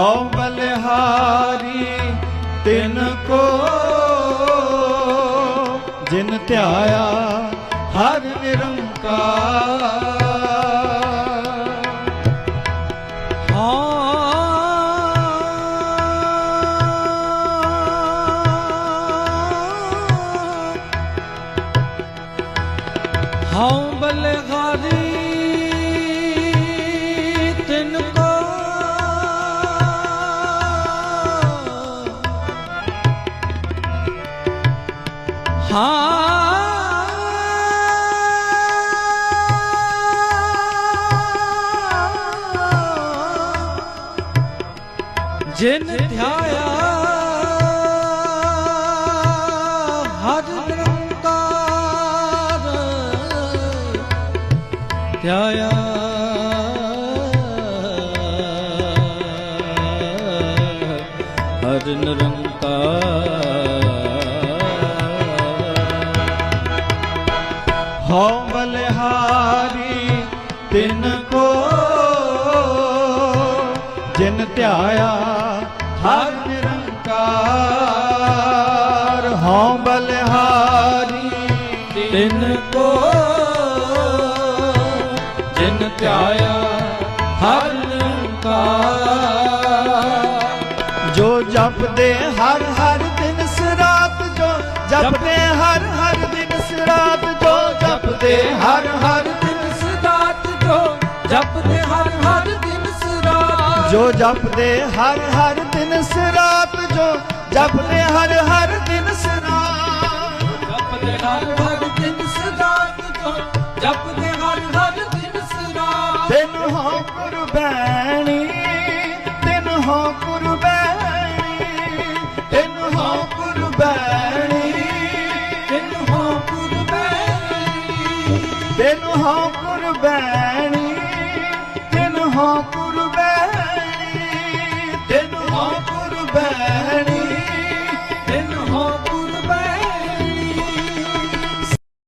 ਹਉ ਬਲਿਹਾਰੀ ਤਿਨ ਕੋ। ਜਿਨ ਧਿਆਇਆ ਹਰ ਨਿਰੰਕਾਰ। ਹਉ ਬਲਿਹਾਰੀ ਹਾਂ। ਜਿਨ ਧਿਆਇਆ ਹਰ ਨਿਰੰਕਾਰ। ਧਿਆਇਆ। ਹਰ ਨਿਰੰਕਾਰ। ਹਉ ਬਲਿਹਾਰੀ ਤਿਨ ਕੋ ਜਿਨ ਧਿਆਇਆ ਹਰ ਨਿਰੰਕਾਰ। ਹਉ ਬਲਿਹਾਰੀ ਤਿਨ ਕੋ ਜਿਨ ਧਿਆਇਆ ਹਰ ਨਿਰੰਕਾਰ। ਜੋ ਜਪਦੇ ਹਰ ਹਰ ਦਿਨ ਸਰਾਤ ਜੋ ਜਪਦੇ ਹਰ ਹਰ ਹਰ ਹਰ ਦਿਨ ਸਦਾਤ ਜੋ ਜਪਦੇ ਹਰ ਹਰ ਦਿਨ ਸਰਾਤ ਜੋ ਜਪਦੇ ਹਰ ਹਰ ਦਿਨ ਸਰਾਤ ਜੋ ਜਪਦੇ ਹਰ ਹਰ ਦਿਨ ਸਰਾਤ ਜਪਦੇ ਹਰ ਹਰ ਦਿਨ ਸਦਾਤ ਜੋ ਜਪਦੇ ਹਰ ਹਰ ਦਿਨ ਸਰਾਤ ਤਿਨ ਹੋ ਕੁਰਬਾਨੀ ਤਿਨ ਹੋ ਕੁਰਬਾਨੀ ਤਿਨ ਹੋ ਕੁਰਬਾਨੀ ਤਿਨ ਹੋ ਕੁਰਬਾਨੀ ਤਿਨ ਹੋ ਕੁਰਬਾਨੀ ਤਿਨ ਹੋ